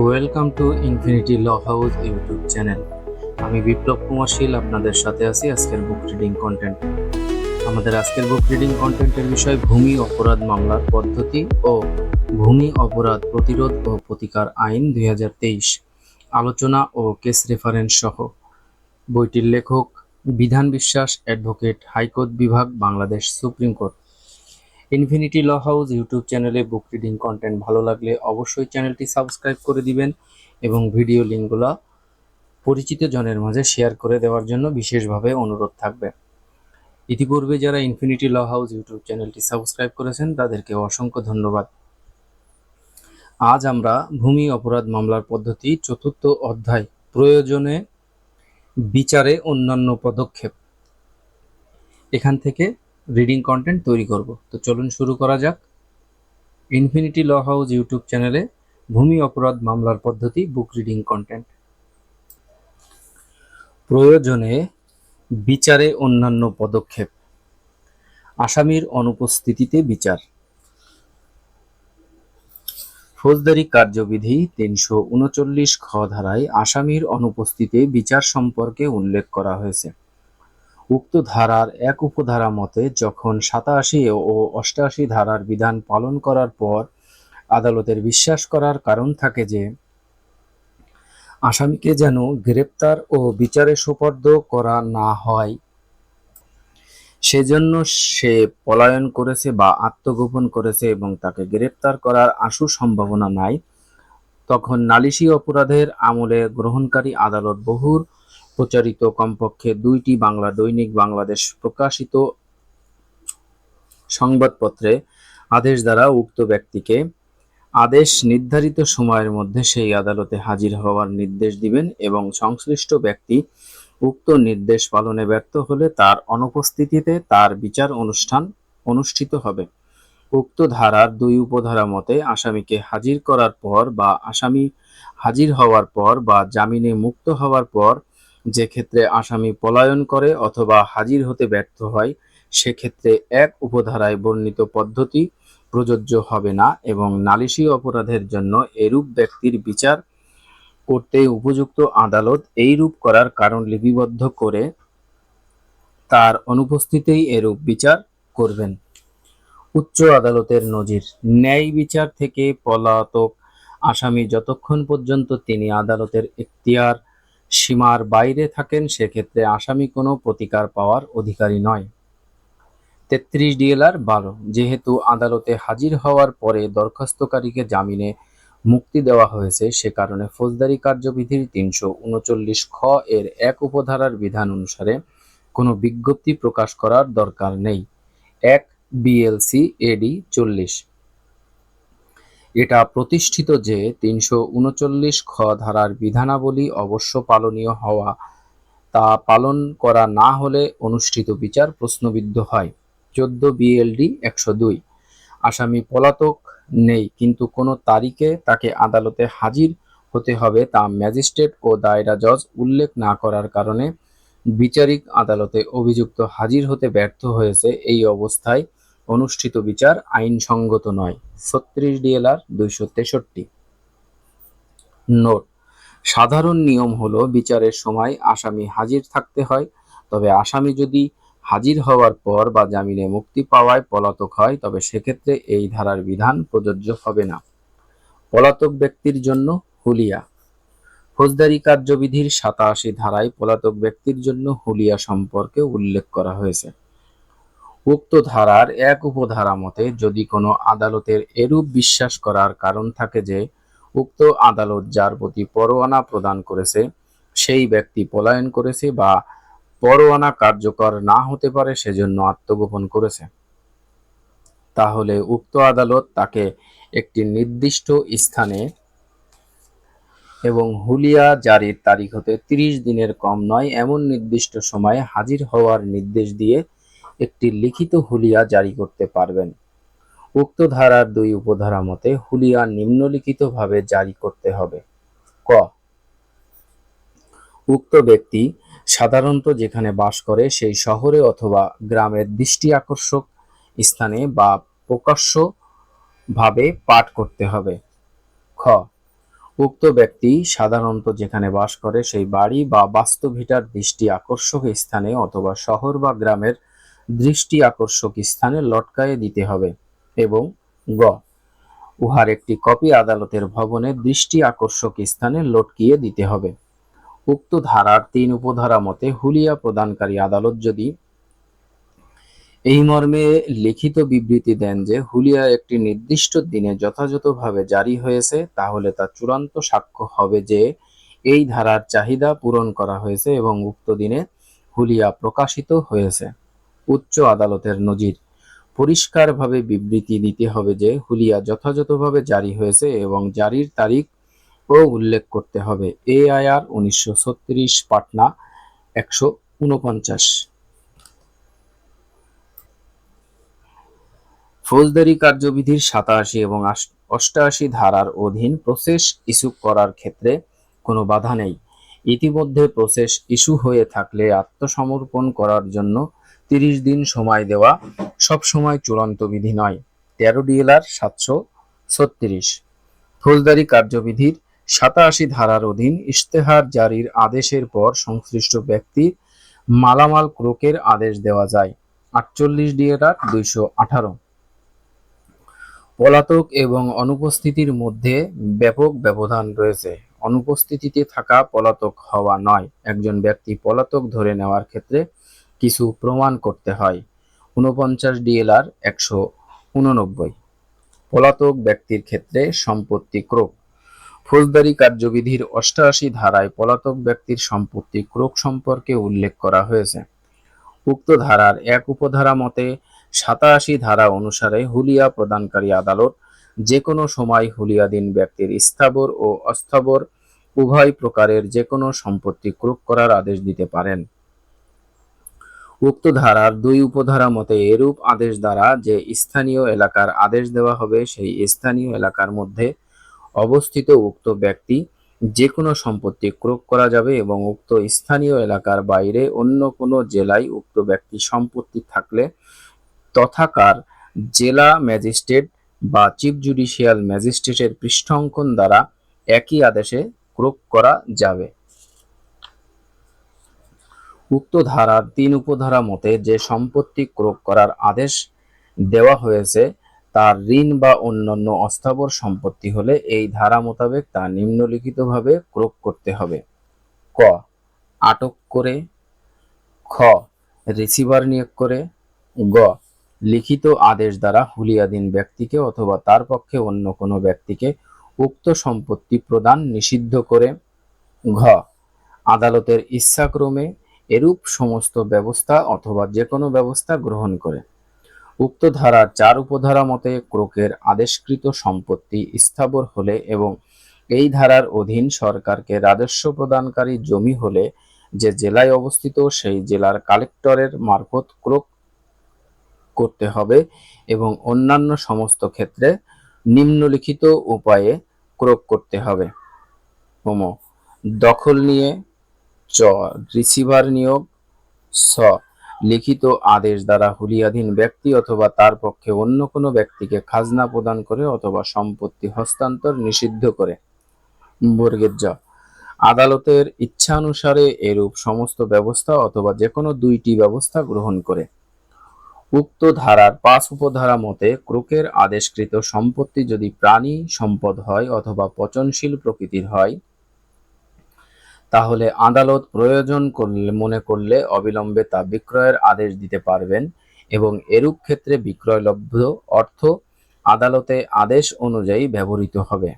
Welcome to infinity law house YouTube channel আমি বিপ্লব কুমার শীল আপনাদের সাথে আছি আজকের বুক রিডিং কন্টেন্ট আমাদের আজকের বুক রিডিং কন্টেন্টের বিষয় ভূমি অপরাধ মামলার পদ্ধতি ও ভূমি অপরাধ প্রতিরোধ ও প্রতিকার আইন দুই হাজার তেইশ আলোচনা ও কেস রেফারেন্স সহ। বইটির লেখক বিধান বিশ্বাস অ্যাডভোকেট হাইকোর্ট বিভাগ, Bangladesh supreme court. Infinity law house YouTube চ্যানেলে বুক রিডিং কন্টেন্ট ভালো লাগলে অবশ্যই চ্যানেলটি সাবস্ক্রাইব করে দিবেন এবং ভিডিও লিঙ্কগুলো পরিচিত জনের মাঝে শেয়ার করে দেওয়ার জন্য বিশেষভাবে অনুরোধ থাকবে। ইতিপূর্বে যারা ইনফিনিটি ল হাউস ইউটিউব চ্যানেলটি সাবস্ক্রাইব করেছেন, তাদেরকে অসংখ্য ধন্যবাদ। আজ আমরা ভূমি অপরাধ মামলার পদ্ধতি চতুর্থ অধ্যায় প্রয়োজনে বিচারে অন্যান্য পদক্ষেপ। এখান থেকে রিডিং কন্টেন্ট তৈরি করব। তো চলুন শুরু করা যাক। ইনফিনিটি ল হাউস ইউটিউব চ্যানেলে ভূমি অপরাধ মামলার পদ্ধতি বুক রিডিং কন্টেন্ট প্রয়োজনে বিচারে অন্যান্য পদক্ষেপ। আসামির অনুপস্থিতিতে বিচার। ফৌজদারি কার্যবিধি তিনশো উনচল্লিশ খ ধারায় আসামির অনুপস্থিতিতে বিচার সম্পর্কে উল্লেখ করা হয়েছে। উক্ত ধারার এক উপধারা মতে, যখন সাতাশি ও অষ্টাশি ধারার বিধান পালন করার পর আদালতের বিশ্বাস করার কারণ থাকে যে, আসামিকে যেন গ্রেপ্তার ও বিচারে সোপর্দ করা না হয়, সেজন্য সে পলায়ন করেছে বা আত্মগোপন করেছে এবং তাকে গ্রেপ্তার করার আশু সম্ভাবনা নাই। তখন নালিশি অপরাধের আমলে গ্রহণকারী আদালত বহুর প্রচারিত কমপক্ষে দুইটি বাংলা দৈনিক বাংলাদেশ প্রকাশিত সংবাদপত্রে আদেশ দ্বারা উক্ত ব্যক্তিকে আদেশ নির্ধারিত সময়ের মধ্যে সেই আদালতে হাজির হওয়ার নির্দেশ দিবেন এবং সংশ্লিষ্ট ব্যক্তি উক্ত নির্দেশ পালনে ব্যর্থ হলে তার অনুপস্থিতিতে তার বিচার অনুষ্ঠান অনুষ্ঠিত হবে। উক্ত ধারার দুই উপধারা মতে, আসামিকে হাজির করার পর বা আসামি হাজির হওয়ার পর বা জামিনে মুক্ত হওয়ার পর যে ক্ষেত্রে আসামি পলায়ন করে অথবা হাজির হতে ব্যর্থ হয়, সেক্ষেত্রে এক উপধারায় বর্ণিত পদ্ধতি প্রযোজ্য হবে না এবং নালিশি অপরাধের জন্য এরূপ ব্যক্তির বিচার করতে উপযুক্ত আদালত এইরূপ করার কারণ লিপিবদ্ধ করে তার অনুপস্থিতিতেই এরূপ বিচার করবেন। উচ্চ আদালতের নজির, ন্যায় বিচার থেকে পলাতক আসামি যতক্ষণ পর্যন্ত তিনি আদালতের এখতিয়ার সীমার বাইরে থাকেন, সেক্ষেত্রে আসামি কোনো প্রতিকার পাওয়ার অধিকারী নয়। তেত্রিশ ডিএলআর বারো, যেহেতু আদালতে হাজির হওয়ার পরে দরখাস্তকারীকে জামিনে মুক্তি দেওয়া হয়েছে, সে কারণে ফৌজদারি কার্যবিধির তিনশো উনচল্লিশ খ এর এক উপধারার বিধান অনুসারে কোনো বিজ্ঞপ্তি প্রকাশ করার দরকার নেই। এক বিএলসি এডি চল্লিশ। এটা প্রতিষ্ঠিত যে তিনশো উনচল্লিশ খ ধারার বিধানাবলী অবশ্য পালনীয় হওয়া, তা পালন করা না হলে অনুষ্ঠিত বিচার প্রশ্নবিদ্ধ হয়। চোদ্দ বিএলডি একশো দুই। আসামি পলাতক নেই, কিন্তু কোনো তারিখে তাকে আদালতে হাজির হতে হবে তা ম্যাজিস্ট্রেট ও দায়রা জজ উল্লেখ না করার কারণে বিচারিক আদালতে অভিযুক্ত হাজির হতে ব্যর্থ হয়েছে এই অবস্থায় অনুষ্ঠিত বিচার আইনসঙ্গত নয়। ছত্রিশ ডিএলআর দুইশো তেষট্টি। নোট। সাধারণ নিয়ম হলো বিচারের সময় আসামি হাজির থাকতে হয়, তবে আসামি যদি হাজির হওয়ার পর বা জামিনে মুক্তি পাওয়ায় পলাতক হয়, তবে সেক্ষেত্রে এই ধারার বিধান প্রযোজ্য হবে না। পলাতক ব্যক্তির জন্য হুলিয়া। ফৌজদারি কার্যবিধির সাতাশি ধারায় পলাতক ব্যক্তির জন্য হুলিয়া সম্পর্কে উল্লেখ করা হয়েছে। উক্ত ধারার এক উপধারা মতে, যদি কোনো আদালতের এরূপ বিশ্বাস করার কারণ থাকে যে, উক্ত আদালত যার প্রতি পরোয়ানা প্রদান করেছে, সেই ব্যক্তি পলায়ন করেছে বা পরোয়ানা কার্যকর না হতে পারে, সেজন্য আত্মগোপন করেছে। তাহলে উক্ত আদালত তাকে একটি নির্দিষ্ট স্থানে এবং হুলিয়া জারির তারিখ হতে তিরিশ দিনের কম নয়, এমন নির্দিষ্ট সময়ে হাজির হওয়ার নির্দেশ দিয়ে একটি লিখিত হুলিয়া জারি করতে পারবেন। উক্ত ধারার দুই উপধারা মতে হুলিয়া নিম্নলিখিতভাবে জারি করতে হবে। ক। উক্ত ব্যক্তি সাধারণত যেখানে বাস করে সেই শহরে অথবা গ্রামের দৃষ্টি আকর্ষক স্থানে বা প্রকাশ্য ভাবে পাঠ করতে হবে। খ। উক্ত ব্যক্তি সাধারণত যেখানে বাস করে সেই বাড়ি বা বাস্তুভিটার দৃষ্টি আকর্ষক স্থানে অথবা শহর বা গ্রামের দৃষ্টি আকর্ষক স্থানে লটকায়ে দিতে হবে এবং গ, উহার একটি কপি আদালতের ভবনে দৃষ্টি আকর্ষক স্থানে লটকিয়ে দিতে হবে। উক্ত ধারার তিন উপধারা মতে হুলিয়া প্রদানকারী আদালত যদি এই মর্মে লিখিত বিবৃতি দেন যে হুলিয়া একটি নির্দিষ্ট দিনে যথাযথভাবে জারি হয়েছে, তাহলে তা চূড়ান্ত সাক্ষ্য হবে যে এই ধারার চাহিদা পূরণ করা হয়েছে এবং উক্ত দিনে হুলিয়া প্রকাশিত হয়েছে। উচ্চ আদালতের নজির। পরিষ্কারভাবে বিবৃতি দিতে হবে যে, হুলিয়া যথাযথভাবে জারি হয়েছে এবং জারির তারিখ ও উল্লেখ করতে হবে। এআইআর উনিশশো ছত্রিশ, পাটনা একশো উনপঞ্চাশ ফৌজদারি কার্যবিধির সাতাশি এবং আশ- অষ্টাশি ধারার অধীন প্রসেস ইস্যু করার ক্ষেত্রে কোনো বাধা নেই। ইতিমধ্যে প্রসেস ইস্যু হয়ে থাকলে আত্মসমর্পণ করার জন্য তিরিশ দিন সময় দেওয়া সবসময় চূড়ান্ত বিধি নয়। তেরো ডিএলআর সাতশো ছত্রিশ। ফৌজদারি কার্যবিধির সাতাশি ধারার অধীন ইশতেহার জারির আদেশের পর সংশ্লিষ্ট ব্যক্তি মালামাল ক্রোকের আদেশ দেওয়া যায়। আটচল্লিশ ডিএলআর দুইশো আঠারো। পলাতক এবং অনুপস্থিতির মধ্যে ব্যাপক ব্যবধান রয়েছে। অনুপস্থিতিতে থাকা পলাতক হওয়া নয়। একজন ব্যক্তি পলাতক ধরে নেওয়ার ক্ষেত্রে কিছু প্রমাণ করতে হয়। ঊনপঞ্চাশ ডিএলআর একশো উননব্বই। পলাতক ব্যক্তির ক্ষেত্রে সম্পত্তি ক্রোক। ফৌজদারি কার্যবিধির অষ্টাশি ধারায় পলাতক ব্যক্তির সম্পত্তি ক্রোক সম্পর্কে উল্লেখ করা হয়েছে। উক্ত ধারার এক উপধারা মতে, সাতাশি ধারা অনুসারে হুলিয়া প্রদানকারী আদালত যে কোনো সময় হুলিয়াধীন ব্যক্তির স্থাবর ও অস্থাবর উভয় প্রকারের যে কোনো সম্পত্তি ক্রোক করার আদেশ দিতে পারেন। উক্ত ধারার দুই উপধারা মতে এরূপ আদেশ দ্বারা যে স্থানীয় এলাকার আদেশ দেওয়া হবে, সেই স্থানীয় এলাকার মধ্যে অবস্থিত উক্ত ব্যক্তি যে কোনো সম্পত্তি ক্রোক করা যাবে এবং উক্ত স্থানীয় এলাকার বাইরে অন্য কোনো জেলায় উক্ত ব্যক্তি সম্পত্তি থাকলে তথাকার জেলা ম্যাজিস্ট্রেট বা চিফ জুডিশিয়াল ম্যাজিস্ট্রেটের পৃষ্ঠঙ্কন দ্বারা একই আদেশে ক্রোক করা যাবে। উক্ত ধারার তিন উপধারা মতে যে সম্পত্তি ক্রোক করার আদেশ দেওয়া হয়েছে, তার ঋণ বা অন্যান্য অস্থাবর সম্পত্তি হলে এই ধারা মোতাবেক তা নিম্নলিখিতভাবে ক্রোক করতে হবে। ক, আটক করে। খ, রিসিভার নিয়োগ করে। গ, লিখিত আদেশ দ্বারা হুলিয়াধীন ব্যক্তিকে অথবা তার পক্ষে অন্য কোনো ব্যক্তিকে উক্ত সম্পত্তি প্রদান নিষিদ্ধ করে। ঘ, আদালতের ইচ্ছাক্রমে এরূপ সমস্ত ব্যবস্থা অথবা যে কোনো ব্যবস্থা গ্রহণ করে। উক্ত ধারার চার উপধারা মতে ক্রোকের আদেশকৃত সম্পত্তি স্থাবর হলে এবং এই ধারার অধীন সরকারকে রাজস্ব প্রদানকারী জমি হলে যে জেলায় অবস্থিত সেই জেলার কালেক্টরের মারফত ক্রোক করতে হবে এবং অন্যান্য সমস্ত ক্ষেত্রে নিম্নলিখিত উপায়ে ক্রোক করতে হবে। দখল নিয়ে চ রিসিভার নিয়োগ, স, লিখিত আদেশ দ্বারা হুলিয়াধীন ব্যক্তি অথবা তার পক্ষে অন্য কোনো ব্যক্তিকে খাজনা প্রদান করে অথবা সম্পত্তি হস্তান্তর নিষিদ্ধ করে। বর্গের জ, আদালতের ইচ্ছানুসারে এরূপ সমস্ত ব্যবস্থা অথবা যে কোনো দুইটি ব্যবস্থা গ্রহণ করে। উক্ত ধারার পাঁচ উপধারা মতে, ক্রোকের আদেশকৃত সম্পত্তি যদি প্রাণী সম্পদ হয় অথবা পচনশীল প্রকৃতির হয় তাহলে আদালত প্রয়োজন করলে, মনে করলে অবিলম্বে তা বিক্রয়ের আদেশ দিতে পারবেন এবং এরূপ ক্ষেত্রে বিক্রয়লব্ধ অর্থ আদালতে আদেশ অনুযায়ী ব্যবহৃত হবে।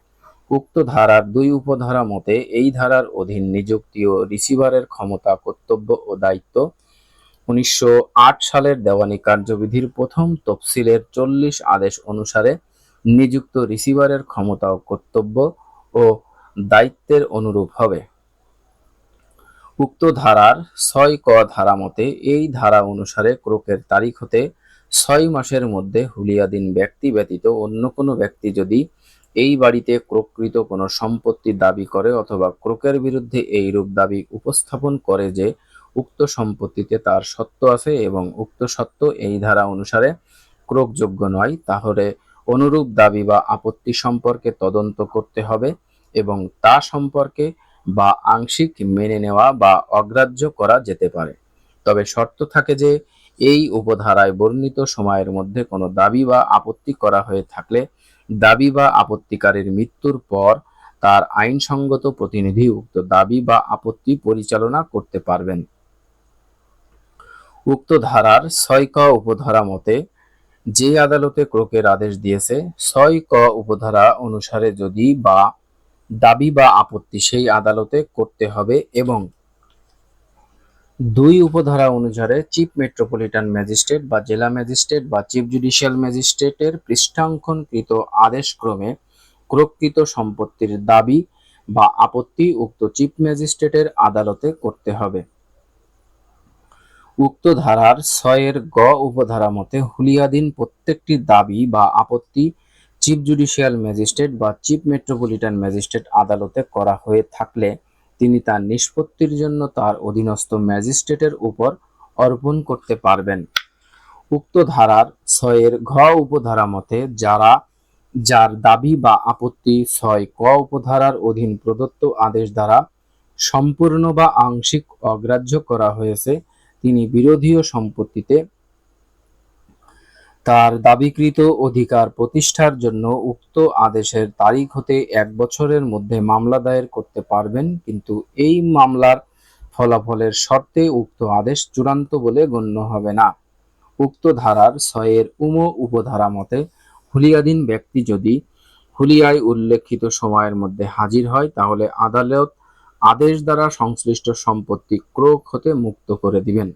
উক্ত ধারার দুই উপধারা মতে, এই ধারার অধীন নিযুক্তি ও রিসিভারের ক্ষমতা, কর্তব্য ও দায়িত্ব উনিশশো আট সালের দেওয়ানি কার্যবিধির প্রথম তফসিলের চল্লিশ আদেশ অনুসারে নিযুক্ত রিসিভারের ক্ষমতা ও কর্তব্য ও দায়িত্বের অনুরূপ হবে। উক্ত ধারার ছয় ক ধারা মতে এই ধারা অনুসারে ক্রোকের তারিখ হতে ছয় মাসের মধ্যে হুলিয়াধীন ব্যক্তি ব্যতীত অন্য কোনো ব্যক্তি যদি এই বাড়িতে ক্রোকৃত কোনো সম্পত্তি দাবি করে অথবা ক্রোকের বিরুদ্ধে এই রূপ দাবি উপস্থাপন করে যে উক্ত সম্পত্তিতে তার সত্য আছে এবং উক্ত সত্য এই ধারা অনুসারে ক্রোকযোগ্য নয়, তাহলে অনুরূপ দাবি বা আপত্তি সম্পর্কে তদন্ত করতে হবে এবং তা সম্পর্কে বা আংশিক মেনে নেওয়া বা অগ্রাহ্য করা যেতে পারে। তবে শর্ত থাকে যে, এই উপধারায় বর্ণিত সময়ের মধ্যে কোনো দাবি বা আপত্তি করা হয়ে থাকলে দাবি বা আপত্তিকারীর মৃত্যুর পর তার আইনসঙ্গত প্রতিনিধি উক্ত দাবি বা আপত্তি পরিচালনা করতে পারবেন। উক্ত ধারার ছয় ক উপধারা মতে, যে আদালতে ক্রোকের আদেশ দিয়েছে, ছয় ক উপধারা অনুসারে যদি বা দাবি বা আপত্তি সেই আদালতে করতে হবে এবং দুই উপধারা অনুসারে চিফ মেট্রোপলিটন ম্যাজিস্ট্রেট বা জেলা ম্যাজিস্ট্রেট বা চিফ জুডিশিয়াল ম্যাজিস্ট্রেটের পৃষ্ঠাঙ্কনকৃত আদেশক্রমে ক্রোকৃত সম্পত্তির দাবি বা আপত্তি উক্ত চিফ ম্যাজিস্ট্রেটের আদালতে করতে হবে। উক্ত ধারার ছয়ের গ উপধারা মতে হুলিয়াধীন প্রত্যেকটি দাবি বা আপত্তি চিফ জুডিশিয়াল ম্যাজিস্ট্রেট বা চিফ মেট্রোপলিটন ম্যাজিস্ট্রেট আদালতে করা হয়ে থাকলে তিনি তার নিষ্পত্তির জন্য তার অধীনস্থ ম্যাজিস্ট্রেটের উপর অর্পণ করতে পারবেন। উক্ত ধারার ছয়ের ঘ উপধারা মতে যারা, যার দাবি বা আপত্তি ছয় ক উপধারার অধীন প্রদত্ত আদেশ দ্বারা সম্পূর্ণ বা আংশিক অগ্রাহ্য করা হয়েছে, তিনি বিরোধীয় সম্পত্তিতে তার দাবিকৃত অধিকার প্রতিষ্ঠার জন্য উক্ত আদেশের তারিখ হতে এক বছরের মধ্যে মামলা দায়ের করতে পারবেন, কিন্তু এই মামলার ফলাফলের শর্তে উক্ত আদেশ চূড়ান্ত বলে গণ্য হবে না। উক্ত ধারার ছয়ের উম উপধারা মতে হুলিয়াধীন ব্যক্তি যদি হুলিয়ায় উল্লেখিত সময়ের মধ্যে হাজির হয়, তাহলে আদালত আদেশ দ্বারা সংশ্লিষ্ট সম্পত্তি ক্রোক হতে মুক্ত করে দিবেন।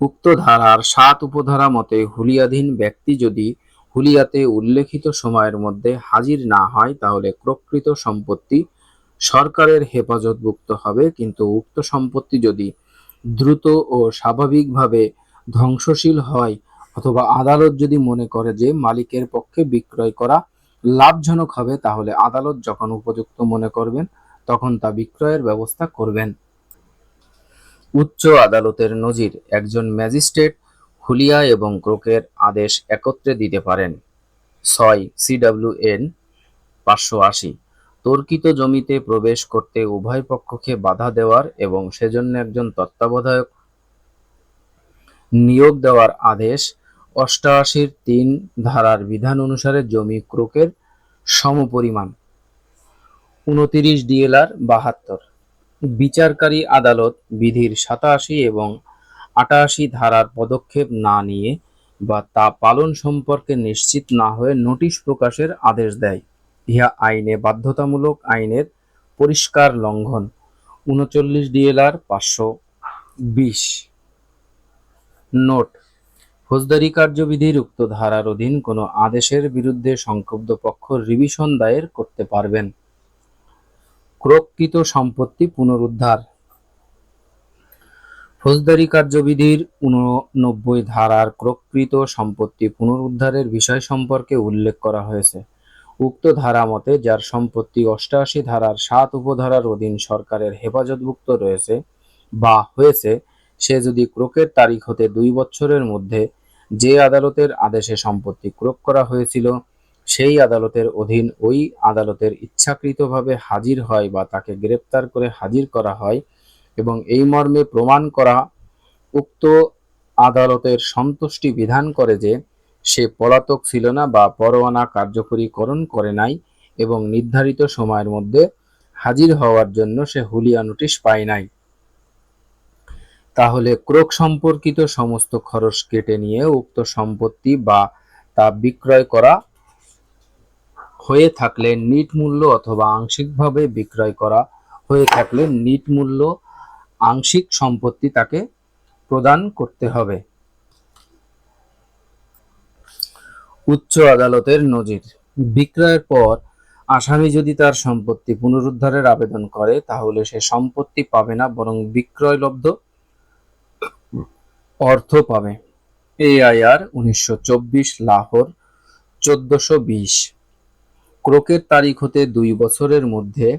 উক্ত ধারার সাত উপধারা মতে হুলিয়াধীন ব্যক্তি যদি হুলিয়াতে উল্লেখিত সময়ের মধ্যে হাজির না হয়, তাহলে প্রকৃত সম্পত্তি সরকারের হেফাজতভুক্ত হবে। কিন্তু উক্ত সম্পত্তি যদি দ্রুত ও স্বাভাবিকভাবে ধ্বংসশীল হয়, অথবা আদালত যদি মনে করে যে মালিকের পক্ষে বিক্রয় করা লাভজনক হবে, তাহলে আদালত যখন উপযুক্ত মনে করবেন, তখন তা বিক্রয়ের ব্যবস্থা করবেন। উচ্চ আদালতের নজির একজন ম্যাজিস্ট্রেট হুলিয়া এবং ক্রোকের আদেশ একত্রে দিতে পারেন। ছয় সিডব্লিউএন পাঁচশো আশি। তর্কিত জমিতে প্রবেশ করতে উভয় পক্ষকে বাধা দেওয়ার এবং সেজন্য একজন তত্ত্বাবধায়ক নিয়োগ দেওয়ার আদেশ অষ্টআশির তিন ধারার বিধান অনুসারে জমি ক্রোকের সমপরিমাণ। উনতিরিশ ডিএলআর বাহাত্তর। বিচারকারী আদালত বিধির সাতাশি এবং আটাশি ধারার পদক্ষেপ না নিয়ে বা তা পালন সম্পর্কে নিশ্চিত না হয়ে নোটিশ প্রকাশের আদেশ দেয়। ইহা আইনে বাধ্যতামূলক আইনের পরিষ্কার লঙ্ঘন। উনচল্লিশ ডিএলআর পাঁচশো বিশ। নোট ফৌজদারি কার্যবিধির উক্ত ধারার অধীন কোনো আদেশের বিরুদ্ধে সংক্ষুব্ধ পক্ষ রিভিশন দায়ের করতে পারবেন। ক্রোককৃত সম্পত্তি পুনরুদ্ধার। ফৌজদারি কার্যবিধির উননব্বই ধারার ক্রোককৃত সম্পত্তি পুনরুদ্ধারের বিষয় সম্পর্কে উল্লেখ করা হয়েছে। উক্ত ধারা মতে যার সম্পত্তি অষ্টাশি ধারার সাত উপধারার অধীন সরকারের হেফাজতভুক্ত রয়েছে বা হয়েছে, সে যদি ক্রোকের তারিখ হতে দুই বছরের মধ্যে যে আদালতের আদেশে সম্পত্তি ক্রোক করা হয়েছিল সেই আদালতের অধীন ওই আদালতের ইচ্ছাকৃতভাবে হাজির হয় বা তাকে গ্রেপ্তার করে হাজির করা হয় এবং এই মর্মে প্রমাণ করা উক্ত আদালতের সন্তুষ্টি বিধান করে যে সে পলাতক ছিল না বা পরোয়ানা কার্যকরীকরণ করে নাই এবং নির্ধারিত সময়ের মধ্যে হাজির হওয়ার জন্য সে হুলিয়া নোটিশ পায় নাই। তাহলে ক্রোক সম্পর্কিত সমস্ত খরচ কেটে নিয়ে উক্ত সম্পত্তি বা তা বিক্রয় করা হয়ে থাকলে নিট মূল্য অথবা আংশিকভাবে বিক্রয় করা হয়ে থাকলে নিট মূল্য আংশিক সম্পত্তি তাকে প্রদান করতে হবে। উচ্চ আদালতের নজির। বিক্রয়ের পর আসামি যদি তার সম্পত্তি পুনরুদ্ধারের আবেদন করে, তাহলে সে সম্পত্তি পাবে না, বরং বিক্রয়লব্ধ অর্থ পাবে। এআইআর উনিশশো চব্বিশ, লাহোর চোদ্দশো বিশ। ক্রোকের তারিখ হতে দুই বছরের মধ্যে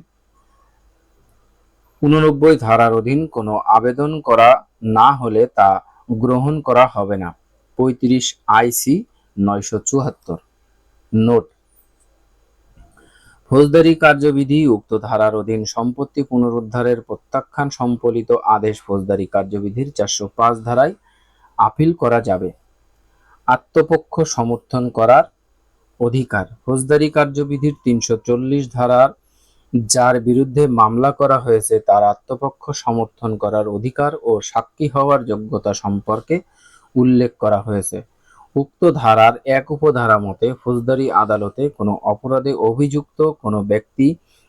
উননব্বই ধারার অধীন কোনো আবেদন করা না হলে তা গ্রহণ করা হবে না। পঁয়ত্রিশ আইসি নয়শো চুয়াত্তর। নোট। ফৌজদারি কার্যবিধি উক্ত ধারার অধীন সম্পত্তি পুনরুদ্ধারের প্রত্যাখ্যান সম্পলিত আদেশ ফৌজদারি কার্যবিধির চারশো পাঁচ ধারায় আপিল করা যাবে। আত্মপক্ষ সমর্থন করার অধিকার। ফৌজদারি কার্যবিধির তিনশো চল্লিশ ধারার যার বিরুদ্ধে মামলা করা হয়েছে, তার আত্মপক্ষ সমর্থন করার অধিকার ও সাক্ষী হওয়ার যোগ্যতা সম্পর্কে উল্লেখ করা হয়েছে। উক্ত ধারার এক উপধারা মতে, ফৌজদারি আদালতে কোনো অপরাধে অভিযুক্ত কোনো ব্যক্তি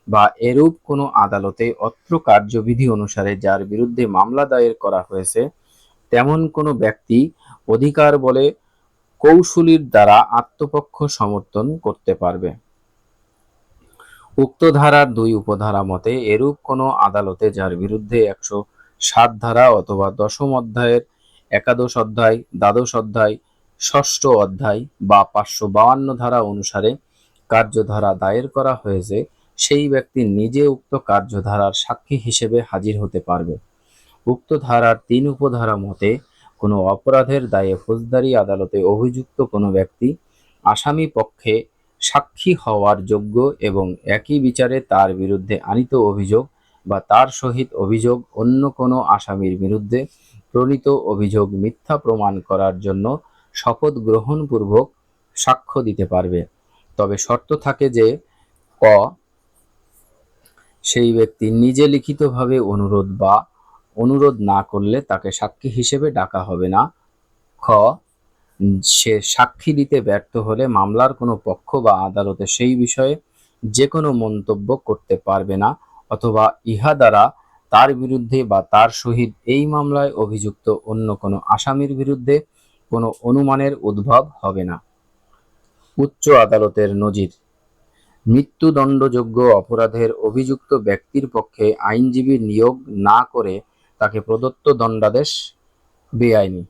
বা এরূপ কোনো আদালতে অত্র কার্যবিধি অনুসারে যার বিরুদ্ধে মামলা দায়ের করা হয়েছে, তেমন কোনো ব্যক্তি অধিকার বলে কৌশলীর দ্বারা আত্মপক্ষ সমর্থন করতে পারবে। উক্ত ধারার দুই উপধারা মতে এরূপ কোনো আদালতে যার বিরুদ্ধে একশো সাত ধারা অথবা দশম অধ্যায়ের একাদশ অধ্যায়, দ্বাদশ অধ্যায়, ষষ্ঠ অধ্যায় বা পাঁচশো বাউান্ন ধারা অনুসারে কার্যধারা দায়ের করা হয়েছে, সেই ব্যক্তি নিজে উক্ত কার্যধারার সাক্ষী হিসেবে হাজির হতে পারবে। উক্ত ধারার তিন উপধারা মতে কোনো অপরাধের দায়ে ফৌজদারি আদালতে অভিযুক্ত কোনো ব্যক্তি আসামি পক্ষে সাক্ষী হওয়ার যোগ্য এবং একই বিচারে তার বিরুদ্ধে আনিত অভিযোগ বা তার সহিত অভিযোগ অন্য কোনো আসামির বিরুদ্ধে প্রণীত অভিযোগ মিথ্যা প্রমাণ করার জন্য শপথ গ্রহণপূর্বক সাক্ষ্য দিতে পারবে। তবে শর্ত থাকে যে, ক, সেই ব্যক্তি নিজে লিখিতভাবে অনুরোধ বা অনুরোধ না করলে তাকে সাক্ষী হিসেবে ডাকা হবে না। খ, সে সাক্ষী দিতে ব্যর্থ হলে মামলার কোনো পক্ষ বা আদালতে সেই বিষয়ে যে কোনো মন্তব্য করতে পারবে না অথবা ইহা দ্বারা তার বিরুদ্ধে বা তার সহিত এই মামলায় অভিযুক্ত অন্য কোনো আসামির বিরুদ্ধে কোনো অনুমানের উদ্ভব হবে না। উচ্চ আদালতের নজির। মৃত্যুদণ্ডযোগ্য অপরাধের অভিযুক্ত ব্যক্তির পক্ষে আইনজীবী নিয়োগ না করে তাকে প্রদত্ত দণ্ডাদেশ বেআইনি।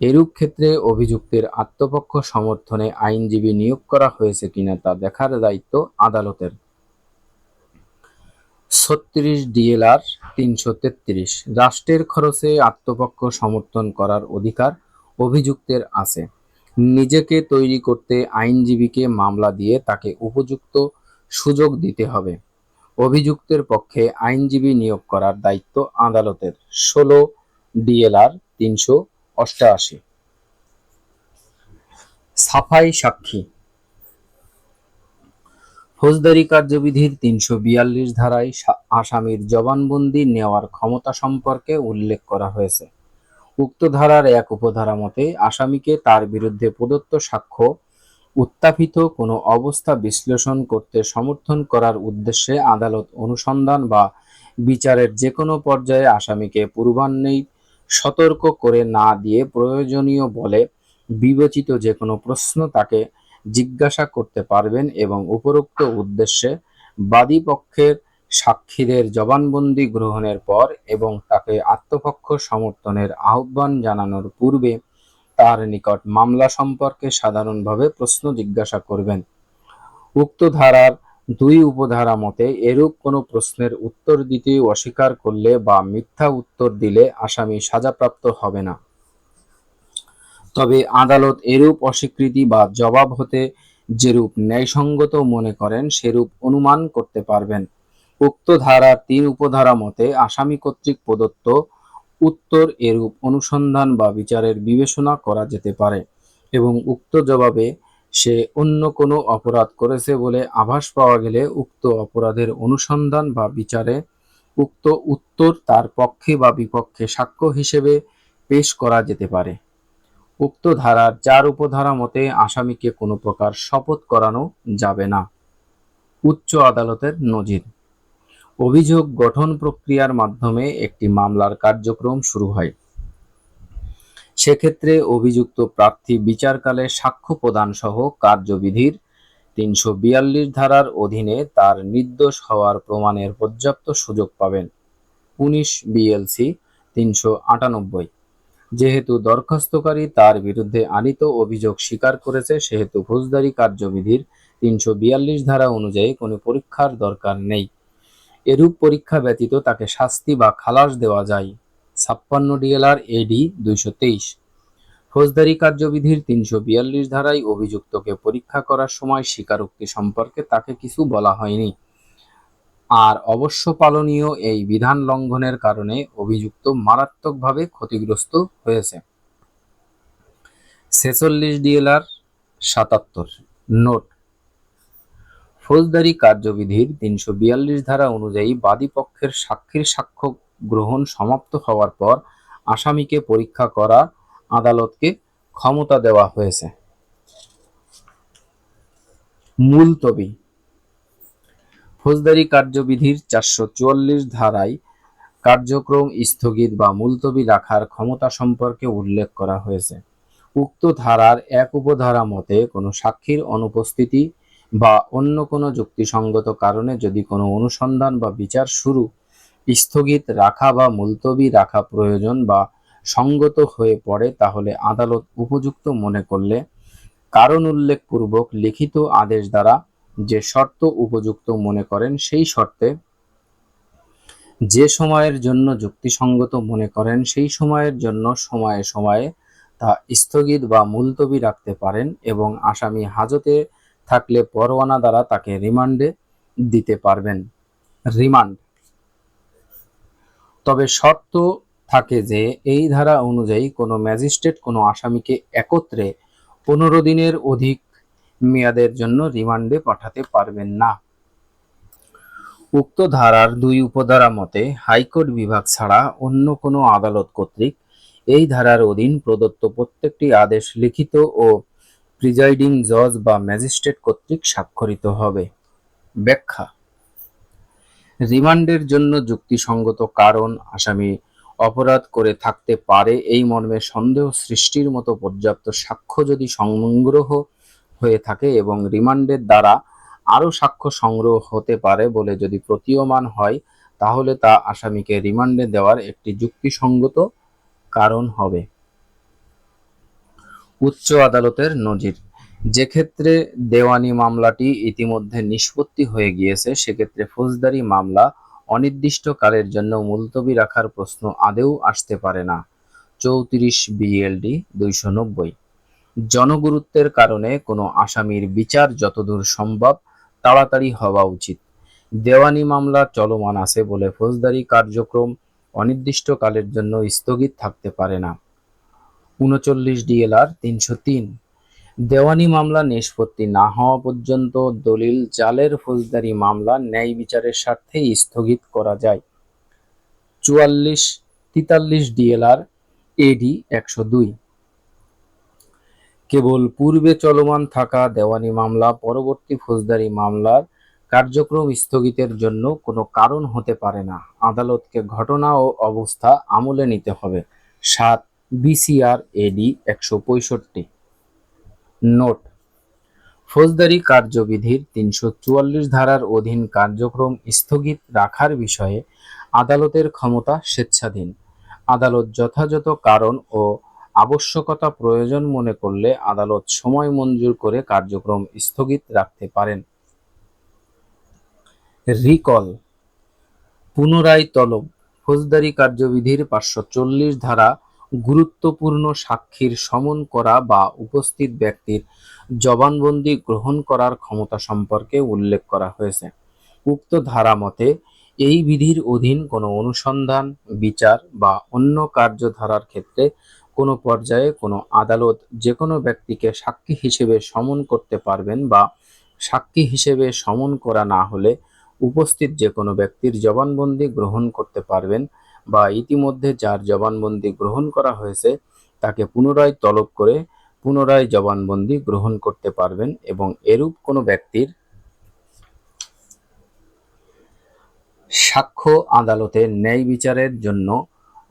এরূপ ক্ষেত্রে অভিযুক্তের আত্মপক্ষ সমর্থনে আইনজীবী নিয়োগ করা হয়েছে কিনা তা দেখার দায়িত্ব আদালতের। ছত্রিশ ডিএলআর তিনশো তেত্রিশ। রাষ্ট্রের খরচে আত্মপক্ষ সমর্থন করার অধিকার অভিযুক্তের আছে। নিজেকে তৈরি করতে আইনজীবীকে মামলা দিয়ে তাকে উপযুক্ত সুযোগ দিতে হবে। অভিযুক্তের পক্ষে আইনজীবী নিয়োগ করার দায়িত্ব আদালতের। ষোলো ডিএলআর তিনশো অষ্টআশি। সাফাই সাক্ষী। ফৌজদারি কার্যবিধির তিনশো বিয়াল্লিশ ধারায় আসামির জবানবন্দি নেওয়ার ক্ষমতা সম্পর্কে উল্লেখ করা হয়েছে। উক্ত ধারার এক উপধারা মতে, আসামিকে তার বিরুদ্ধে প্রদত্ত সাক্ষ্য উত্থাপিত কোনো অবস্থা বিশ্লেষণ করতে সমর্থন করার উদ্দেশ্যে আদালত অনুসন্ধান বা বিচারের যে কোনো পর্যায়ে আসামিকে পূর্বাহ্নেই সতর্ক করে না দিয়ে প্রয়োজনীয় বলে বিবেচিত যে কোনো প্রশ্ন তাকে জিজ্ঞাসা করতে পারবেন এবং উপরোক্ত উদ্দেশ্যে বাদী পক্ষের সাক্ষীদের জবানবন্দি গ্রহণের পর এবং তাকে আত্মপক্ষ সমর্থনের আহ্বান জানানোর পূর্বে তার নিকট মামলা সম্পর্কে সাধারণভাবে প্রশ্ন জিজ্ঞাসা করবেন। উক্ত ধারার দুই উপধারা মতে এরূপ কোনো প্রশ্নের উত্তর দিতে অস্বীকার করলে বা মিথ্যা উত্তর দিলে আসামি সাজাপ্রাপ্ত হবে না। তবে আদালত এরূপ অস্বীকৃতি বা জবাব হতে যেরূপ ন্যায়সঙ্গত মনে করেন, সেরূপ অনুমান করতে পারবেন। উক্ত ধারার তিন উপধারা মতে আসামি কর্তৃক প্রদত্ত উত্তর এরূপ অনুসন্ধান বা বিচারের বিবেচনা করা যেতে পারে এবং উক্ত জবাবে সে অন্য কোনো অপরাধ করেছে বলে আভাস পাওয়া গেলে উক্ত অপরাধের অনুসন্ধান বা বিচারে উক্ত উত্তর তার পক্ষে বা বিপক্ষে সাক্ষ্য হিসেবে পেশ করা যেতে পারে। উক্ত ধারার চার উপধারা মতে আসামিকে কোনো প্রকার শপথ করানো যাবে না। উচ্চ আদালতের নজির অভিযোগ গঠন প্রক্রিয়ার মাধ্যমে একটি মামলার কার্যক্রম শুরু হয়। সেক্ষেত্রে অভিযুক্ত প্রার্থী বিচারকালে সাক্ষ্য প্রদান সহ কার্যবিধির তিনশো বিয়াল্লিশ ধারার অধীনে তার নির্দোষ হওয়ার প্রমাণের পর্যাপ্ত সুযোগ পাবেন উনিশ বিএলসি তিনশো আটানব্বই। যেহেতু দরখাস্তকারী তার বিরুদ্ধে আনিত অভিযোগ স্বীকার করেছে, সেহেতু ফৌজদারি কার্যবিধির তিনশো বিয়াল্লিশ ধারা অনুযায়ী কোনো পরীক্ষার দরকার নেই। এরূপ পরীক্ষা ব্যতীত তাকে শাস্তি বা খালাস দেওয়া যায়। ছাপ্পান্ন ডিএলআর এডি দুইশো তেইশ। ফৌজদারি কার্যবিধির তিনশো বিয়াল্লিশ ধারায় অভিযুক্তকে পরীক্ষা করার সময় স্বীকারোক্তি সম্পর্কে তাকে কিছু বলা হয়নি। আর অবশ্য পালনীয় এই বিধান লঙ্ঘনের কারণে অভিযুক্ত মারাত্মকভাবে ক্ষতিগ্রস্ত হয়েছে। ছেচল্লিশ ডিএলআর সাতাত্তর। নোট ফৌজদারি কার্যবিধির তিনশো বিয়াল্লিশ ধারা অনুযায়ী বাদী পক্ষের সাক্ষীর সাক্ষ্য গ্রহণ সমাপ্ত হওয়ার পর আসামিকে পরীক্ষা করা আদালতকে ক্ষমতা দেওয়া হয়েছে। মুলতবি ফৌজদারি কার্যবিধির চারশো চুয়াল্লিশ ধারায় কার্যক্রম স্থগিত বা মুলতবি রাখার ক্ষমতা সম্পর্কে উল্লেখ করা হয়েছে। উক্ত ধারার এক উপধারা মতে কোনো সাক্ষীর অনুপস্থিতি বা অন্য কোনো যুক্তিসঙ্গত কারণে যদি কোনো অনুসন্ধান বা বিচার শুরু, স্থগিত রাখা বা মুলতবি রাখা প্রয়োজন বা সঙ্গত হয়ে পড়ে, তাহলে আদালত উপযুক্ত মনে করলে কারণ উল্লেখপূর্বক লিখিত আদেশ দ্বারা যে শর্ত উপযুক্ত মনে করেন, সেই শর্তে যে সময়ের জন্য যুক্তিসঙ্গত মনে করেন, সেই সময়ের জন্য সময়ে সময়ে তা স্থগিত বা মুলতবি রাখতে পারেন এবং আসামি হাজতে থাকলে পরোয়ানা দ্বারা তাকে রিমান্ডে দিতে পারবেন। রিমান্ড। তবে শর্ত থাকে যে, এই ধারা অনুযায়ী কোনো ম্যাজিস্ট্রেট কোনো আসামিকে একত্রে পনেরো দিনের অধিক মেয়াদের জন্য রিমান্ডে পাঠাতে পারবেন না। উক্ত ধারার দুই উপধারা মতে, হাইকোর্ট বিভাগ ছাড়া অন্য কোনো আদালত কর্তৃক এই ধারার অধীন প্রদত্ত প্রত্যেকটি আদেশ লিখিত ও প্রিজাইডিং জজ বা ম্যাজিস্ট্রেট কর্তৃক স্বাক্ষরিত হবে। ব্যাখ্যা। রিমান্ডের জন্য যুক্তিসঙ্গত কারণ আসামি অপরাধ করে থাকতে পারে এই মর্মে সন্দেহ সৃষ্টির মতো পর্যাপ্ত সাক্ষ্য যদি সংগ্রহ হয়ে থাকে এবং রিমান্ডের দ্বারা আরও সাক্ষ্য সংগ্রহ হতে পারে বলে যদি প্রতীয়মান হয়, তাহলে তা আসামিকে রিমান্ডে দেওয়ার একটি যুক্তিসঙ্গত কারণ হবে। উচ্চ আদালতের নজির। যে ক্ষেত্রে দেওয়ানি মামলাটি ইতিমধ্যে নিষ্পত্তি হয়ে গিয়েছে, সেক্ষেত্রে ফৌজদারি মামলা অনির্দিষ্টকালের জন্য মুলতবি রাখার প্রশ্ন আদেও আসতে পারে না। চৌত্রিশ বিএলডি দুইশো নব্বই। জনগুরুত্বের কারণে কোনো আসামির বিচার যতদূর সম্ভব তাড়াতাড়ি হওয়া উচিত। দেওয়ানি মামলা চলমান আছে বলে ফৌজদারি কার্যক্রম অনির্দিষ্টকালের জন্য স্থগিত থাকতে পারে না। উনচল্লিশ ডিএলআর তিনশো তিন। দেওয়ানি মামলা নিষ্পত্তি না হওয়া পর্যন্ত দলিল জালের ফৌজদারি মামলা ন্যায় বিচারের স্বার্থে স্থগিত করা যায়। চুয়াল্লিশ, তিতাল্লিশ ডিএলআর এডি একশো দুই। কেবল পূর্বে চলমান থাকা দেওয়ানি মামলা পরবর্তী ফৌজদারি মামলার কার্যক্রম স্থগিতের জন্য কোনো কারণ হতে পারে না। আদালতকে ঘটনা ও অবস্থা আমলে নিতে হবে। সাত বিসিআর এডি একশো পঁয়ষট্টি। নোট। ফৌজদারি কার্যবিধির তিনশো চুয়াল্লিশ ধারার অধীন কার্যক্রম স্থগিত রাখার বিষয়ে আদালতের ক্ষমতা স্বেচ্ছাধীন। আদালত যথাযথ কারণ ও আবশ্যকতা প্রয়োজন মনে করলে আদালত সময় মঞ্জুর করে কার্যক্রম স্থগিত রাখতে পারেন। রিকল। পুনরায় তলব। ফৌজদারি কার্যবিধির পাঁচশো চল্লিশ ধারা গুরুত্বপূর্ণ সাক্ষীর সমন করা বা উপস্থিত ব্যক্তির জবানবন্দি গ্রহণ করার ক্ষমতা সম্পর্কে উল্লেখ করা হয়েছে। উক্ত ধারা মতে, এই বিধির অধীন কোনো অনুসন্ধান, বিচার বা অন্য কার্যধারার ক্ষেত্রে কোনো পর্যায়ে কোনো আদালত যে কোনো ব্যক্তিকে সাক্ষী হিসেবে সমন করতে পারবেন বা সাক্ষী হিসেবে সমন করা না হলে উপস্থিত যে কোনো ব্যক্তির জবানবন্দি গ্রহণ করতে পারবেন বা ইতিমধ্যে যার জবানবন্দি গ্রহণ করা হয়েছে, তাকে পুনরায় তলব করে পুনরায় জবানবন্দি গ্রহণ করতে পারবেন এবং এরূপ কোনো ব্যক্তির সাক্ষ্য আদালতে ন্যায় বিচারের জন্য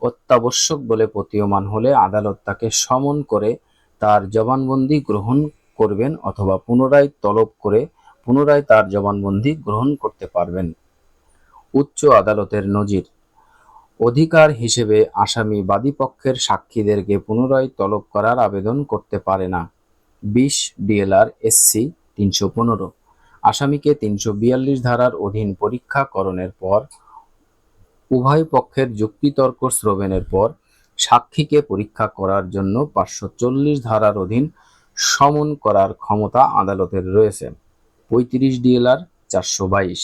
অত্যাবশ্যক বলে প্রতীয়মান হলে আদালত তাকে সমন করে তার জবানবন্দি গ্রহণ করবেন অথবা পুনরায় তলব করে পুনরায় তার জবানবন্দি গ্রহণ করতে পারবেন। উচ্চ আদালতের নজির অধিকার হিসেবে আসামি বাদীপক্ষের সাক্ষীদেরকে পুনরায় তলব করার আবেদন করতে পারে না। বিশ ডিএলআর এসসি তিনশো পনেরো। আসামিকে তিনশো বিয়াল্লিশ ধারার অধীন পরীক্ষাকরণের পর, উভয় পক্ষের যুক্তিতর্ক শ্রবণের পর সাক্ষীকে পরীক্ষা করার জন্য পাঁচশো চল্লিশ ধারার অধীন সমন করার ক্ষমতা আদালতের রয়েছে। পঁয়ত্রিশ ডিএলআর চারশো বাইশ।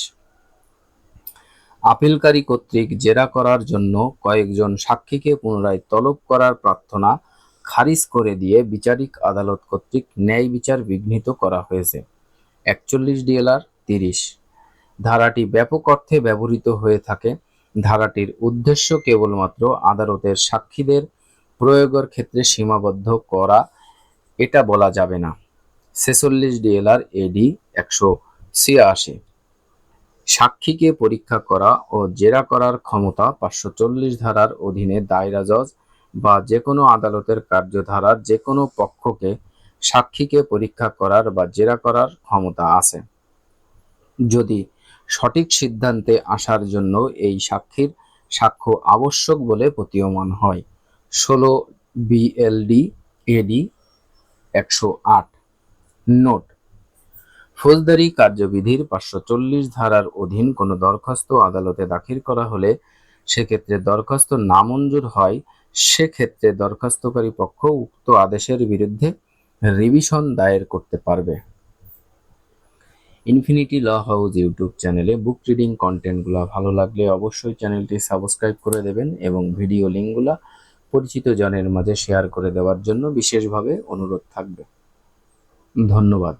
আপিলকারী কর্তৃক জেরা করার জন্য কয়েকজন সাক্ষীকে পুনরায় তলব করার প্রার্থনা খারিজ করে দিয়ে বিচারিক আদালত কর্তৃক ন্যায় বিচার বিঘ্নিত করা হয়েছে। একচল্লিশ ডিএলআর তিরিশ। ধারাটি ব্যাপক অর্থে ব্যবহৃত হয়ে থাকে। ধারাটির উদ্দেশ্য কেবলমাত্র আদালতের সাক্ষীদের প্রয়োগের ক্ষেত্রে সীমাবদ্ধ করা, এটা বলা যাবে না। ছেচল্লিশ ডিএলআর এডি একশো ছিয়াশি। সাক্ষীকে পরীক্ষা করা ও জেরা করার ক্ষমতা পাঁচশো চল্লিশ ধারার অধীনে দায়রা জজ বা যে কোনো আদালতের কার্যধারার যে কোনো পক্ষকে সাক্ষীকে পরীক্ষা করার বা জেরা করার ক্ষমতা আছে। যদি সঠিক সিদ্ধান্তে আসার জন্য এই সাক্ষীর সাক্ষ্য আবশ্যক বলে প্রতীয়মান হয়, ষোলো বিএলডি এডি একশো আট। নোট ফৌজদারি কার্যবিধির পাঁচশো চল্লিশ ধারার অধীন কোনো দরখাস্ত আদালতে দাখিল করা হলে সেক্ষেত্রে দরখাস্ত নামঞ্জুর হয়। সেক্ষেত্রে দরখাস্তকারী পক্ষ উক্ত আদেশের বিরুদ্ধে রিভিশন দায়ের করতে পারবে। ইনফিনিটি ল হাউস ইউটিউব চ্যানেলে বুক রিডিং কন্টেন্টগুলো ভালো লাগলে অবশ্যই চ্যানেলটি সাবস্ক্রাইব করে দেবেন এবং ভিডিও লিঙ্কগুলো পরিচিত জনের মাঝে শেয়ার করে দেওয়ার জন্য বিশেষভাবে অনুরোধ থাকবে। ধন্যবাদ।